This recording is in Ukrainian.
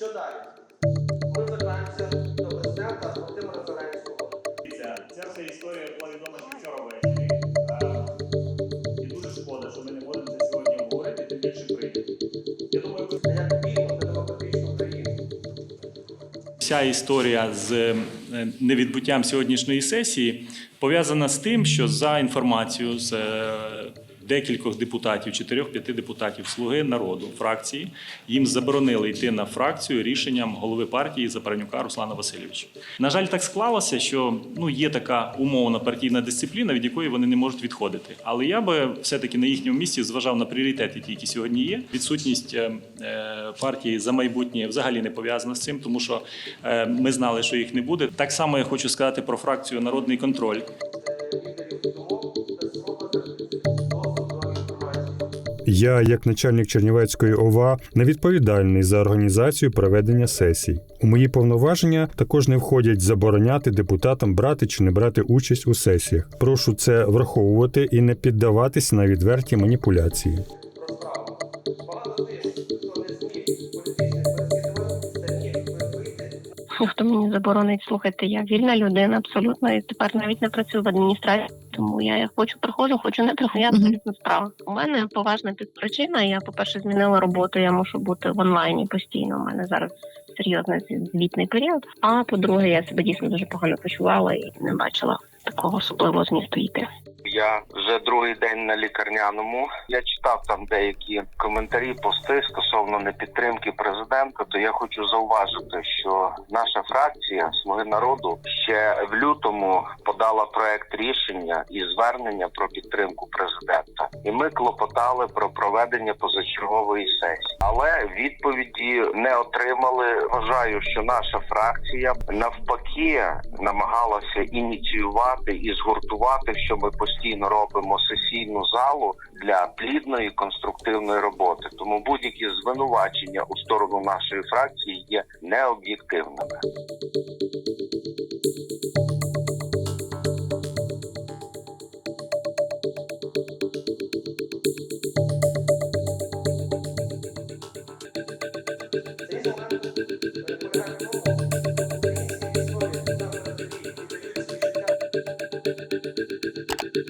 Що далі? Ми звертаємося до президента Володимира Зеленського. Ця вся історія була відома ще вчора ввечері. І дуже шкода, що ми не будемо це сьогодні обговорити, тим більше прийде. Я думаю, ви стоять вільно та демократичну країну. Вся історія з е, невідбуттям сьогоднішньої сесії пов'язана з тим, що за інформацією з е, декількох депутатів, чотирьох-п'яти депутатів Слуги народу фракції, їм заборонили йти на фракцію рішенням голови партії Запаранюка Руслана Васильовича. На жаль, так склалося, що ну є така умовна партійна дисципліна, від якої вони не можуть відходити. Але я би все-таки на їхньому місці зважав на пріоритети, ті, які сьогодні є. Відсутність е, е, партії за майбутнє взагалі не пов'язана з цим, тому що е, ми знали, що їх не буде. Так само я хочу сказати про фракцію Народний контроль. Я, як начальник Чернівецької ОВА, не відповідальний за організацію проведення сесій. У мої повноваження також не входять забороняти депутатам брати чи не брати участь у сесіях. Прошу це враховувати і не піддаватись на відверті маніпуляції. Ніхто мені заборонить слухати. Я вільна людина, абсолютно і тепер навіть не працюю в адміністрації. Тому я як хочу приходжу, хочу не приходжу. Я абсолютно справа. У мене поважна підпричина. Я, по-перше, змінила роботу. Я мушу бути в онлайні постійно. У мене зараз серйозний звітний період. А по-друге, я себе дійсно дуже погано почувала і не бачила такого особливого змісту йти. Я вже другий день на лікарняному. Я читав там деякі коментарі, пости стосовно непідтримки президента. То я хочу зауважити, що наша фракція Слуги народу ще в лютому подала проект рішення і звернення про підтримку президента. І ми клопотали про проведення позачергової сесії, але відповіді не отримали. Вважаю, що наша фракція навпаки намагалася ініціювати і згуртувати, що ми постійно робимо сесійну залу для плідної конструктивної роботи. Тому будь-які звинувачення у сторону нашої фракції є необ'єктивними. 对对对对对对对。